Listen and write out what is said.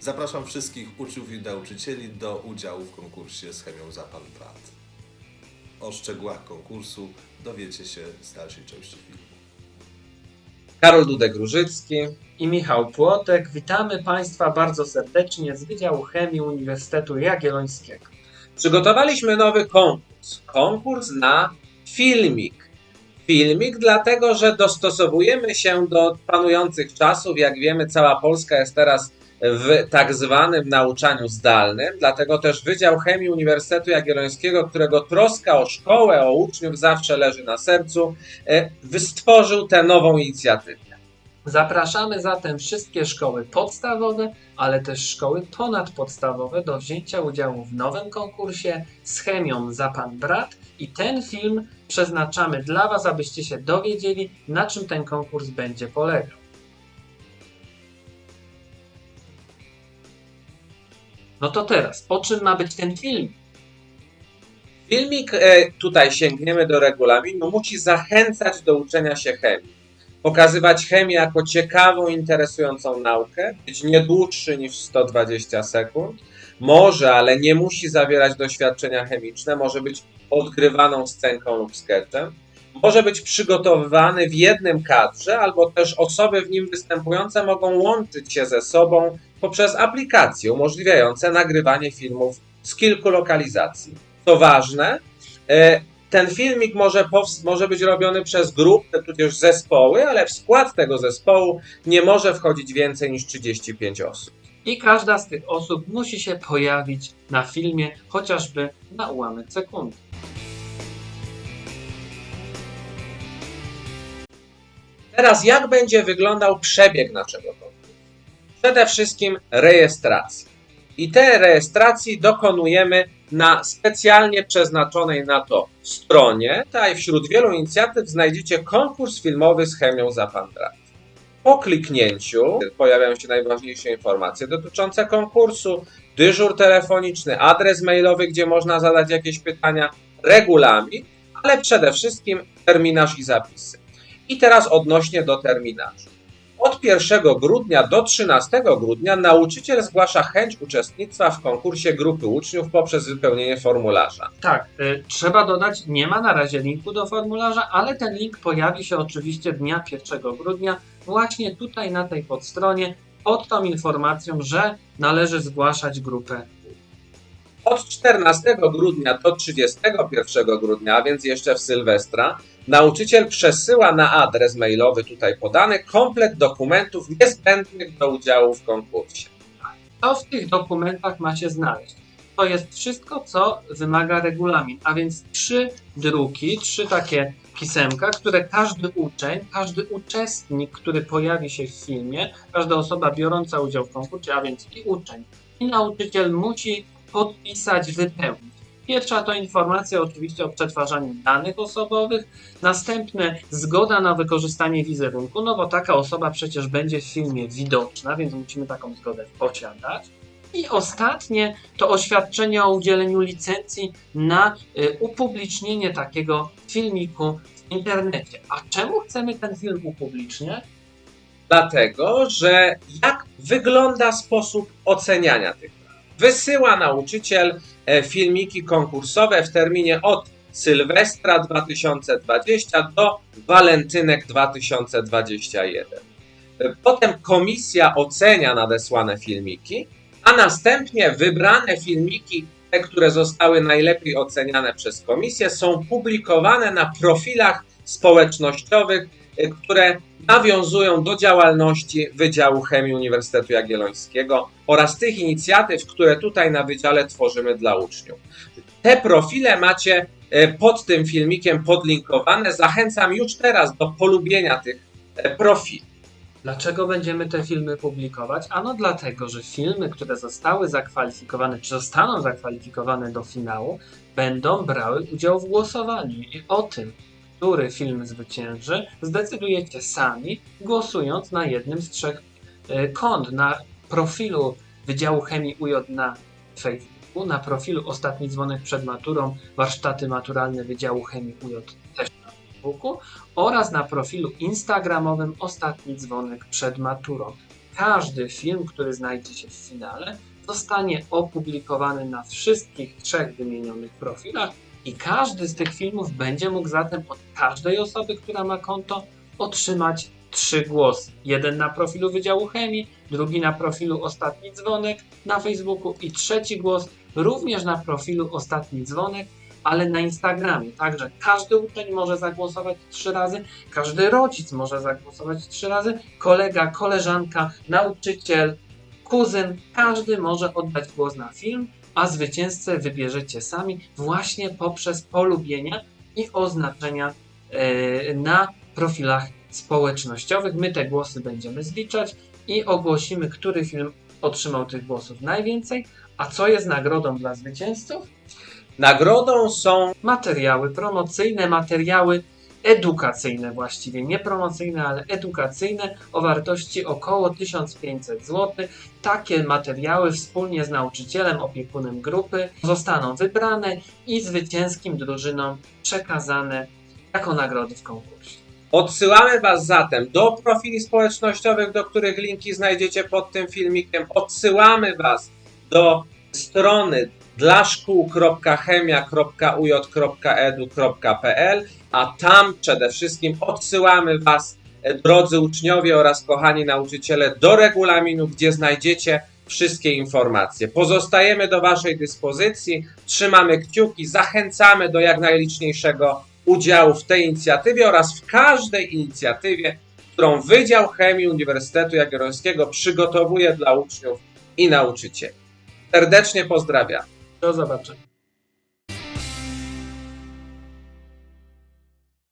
Zapraszam wszystkich uczniów i nauczycieli do udziału w konkursie z chemią za Pan Brat. O szczegółach konkursu dowiecie się z dalszej części filmu. Karol Dudek-Różycki. i Michał Płotek. Witamy Państwa bardzo serdecznie z Wydziału Chemii Uniwersytetu Jagiellońskiego. Przygotowaliśmy nowy konkurs. Konkurs na filmik. Filmik dlatego, że dostosowujemy się do panujących czasów. Jak wiemy, cała Polska jest teraz w tak zwanym nauczaniu zdalnym. Dlatego też Wydział Chemii Uniwersytetu Jagiellońskiego, którego troska o szkołę, o uczniów zawsze leży na sercu, e, wystworzył tę nową inicjatywę. Zapraszamy zatem wszystkie szkoły podstawowe, ale też szkoły ponadpodstawowe do wzięcia udziału w nowym konkursie z chemią za Pan Brat i ten film przeznaczamy dla Was, abyście się dowiedzieli, na czym ten konkurs będzie polegał. No to teraz, o czym ma być ten film? Filmik, e, tutaj sięgniemy do regulaminu, musi zachęcać do uczenia się chemii. Pokazywać chemię jako ciekawą, interesującą naukę, być nie dłuższy niż 120 sekund. Może, ale nie musi zawierać doświadczenia chemiczne, może być odgrywaną scenką lub sketchem. Może być przygotowywany w jednym kadrze, albo też osoby w nim występujące mogą łączyć się ze sobą poprzez aplikacje umożliwiające nagrywanie filmów z kilku lokalizacji. Co ważne, e, ten filmik może, może być robiony przez grupy, tudzież zespoły, ale w skład tego zespołu nie może wchodzić więcej niż 35 osób. I każda z tych osób musi się pojawić na filmie chociażby na ułamek sekundy. Teraz jak będzie wyglądał przebieg naszego konkursu? Przede wszystkim rejestracja. I tej rejestracji dokonujemy na specjalnie przeznaczonej na to stronie. Tutaj wśród wielu inicjatyw znajdziecie konkurs filmowy z chemią za Pandrat. Po kliknięciu pojawiają się najważniejsze informacje dotyczące konkursu, dyżur telefoniczny, adres mailowy, gdzie można zadać jakieś pytania, regulamin, ale przede wszystkim terminarz i zapisy. I teraz odnośnie do terminarza. Od 1 grudnia do 13 grudnia nauczyciel zgłasza chęć uczestnictwa w konkursie grupy uczniów poprzez wypełnienie formularza. Tak, y, trzeba dodać, nie ma na razie linku do formularza, ale ten link pojawi się oczywiście dnia 1 grudnia, właśnie tutaj na tej podstronie, pod tą informacją, że należy zgłaszać grupę. Od 14 grudnia do 31 grudnia, a więc jeszcze w Sylwestra, nauczyciel przesyła na adres mailowy tutaj podany komplet dokumentów niezbędnych do udziału w konkursie. Co w tych dokumentach ma się znaleźć? To jest wszystko, co wymaga regulamin, a więc trzy druki, trzy takie pisemka, które każdy uczeń, każdy uczestnik, który pojawi się w filmie, każda osoba biorąca udział w konkursie, a więc i uczeń, i nauczyciel musi podpisać, wypełnić. Pierwsza to informacja oczywiście o przetwarzaniu danych osobowych, następne zgoda na wykorzystanie wizerunku, no bo taka osoba przecież będzie w filmie widoczna, więc musimy taką zgodę posiadać. I ostatnie to oświadczenie o udzieleniu licencji na y, upublicznienie takiego filmiku w internecie. A czemu chcemy ten film upubliczniać? Dlatego, że jak wygląda sposób oceniania tych? Wysyła nauczyciel e, filmiki konkursowe w terminie od Sylwestra 2020 do Walentynek 2021. E, Potem komisja ocenia nadesłane filmiki, a następnie wybrane filmiki, te, które zostały najlepiej oceniane przez komisję, są publikowane na profilach społecznościowych, które nawiązują do działalności Wydziału Chemii Uniwersytetu Jagiellońskiego oraz tych inicjatyw, które tutaj na wydziale tworzymy dla uczniów. Te profile macie e, pod tym filmikiem podlinkowane. Zachęcam już teraz do polubienia tych e, profili. Dlaczego będziemy te filmy publikować? Ano dlatego, że filmy, które zostały zakwalifikowane, czy zostaną zakwalifikowane do finału, będą brały udział w głosowaniu. I o tym, który film zwycięży, zdecydujecie sami, głosując na jednym z trzech e, kont. Na profilu Wydziału Chemii UJ na Facebooku, na profilu Ostatni Dzwonek przed maturą, warsztaty maturalne Wydziału Chemii UJ też na Facebooku oraz na profilu instagramowym Ostatni Dzwonek przed maturą. każdy film, który znajdzie się w finale, zostanie opublikowany na wszystkich trzech wymienionych profilach i każdy z tych filmów będzie mógł zatem od każdej osoby, która ma konto, otrzymać trzy głosy. Jeden na profilu Wydziału Chemii, drugi na profilu Ostatni Dzwonek na Facebooku i trzeci głos również na profilu Ostatni Dzwonek, ale na Instagramie. Także każdy uczeń może zagłosować trzy razy, każdy rodzic może zagłosować trzy razy, kolega, koleżanka, nauczyciel, kuzyn, każdy może oddać głos na film, a zwycięzcę wybierzecie sami właśnie poprzez polubienia i oznaczenia e, na profilach społecznościowych. My te głosy będziemy zliczać i ogłosimy, który film otrzymał tych głosów najwięcej, a co jest nagrodą dla zwycięzców? Nagrodą są materiały promocyjne, materiały edukacyjne właściwie, nie promocyjne, ale edukacyjne o wartości około 1500 zł. Takie materiały wspólnie z nauczycielem, opiekunem grupy zostaną wybrane i zwycięskim drużynom przekazane jako nagrody w konkursie. Odsyłamy Was zatem do profili społecznościowych, do których linki znajdziecie pod tym filmikiem. Odsyłamy Was do strony dla szkół.chemia.uj.edu.pl, a tam przede wszystkim odsyłamy Was, e, drodzy uczniowie oraz kochani nauczyciele, do regulaminu, gdzie znajdziecie wszystkie informacje. Pozostajemy do Waszej dyspozycji, trzymamy kciuki, zachęcamy do jak najliczniejszego udziału w tej inicjatywie oraz w każdej inicjatywie, którą Wydział Chemii Uniwersytetu Jagiellońskiego przygotowuje dla uczniów i nauczycieli. Serdecznie pozdrawiam. Do zobaczenia.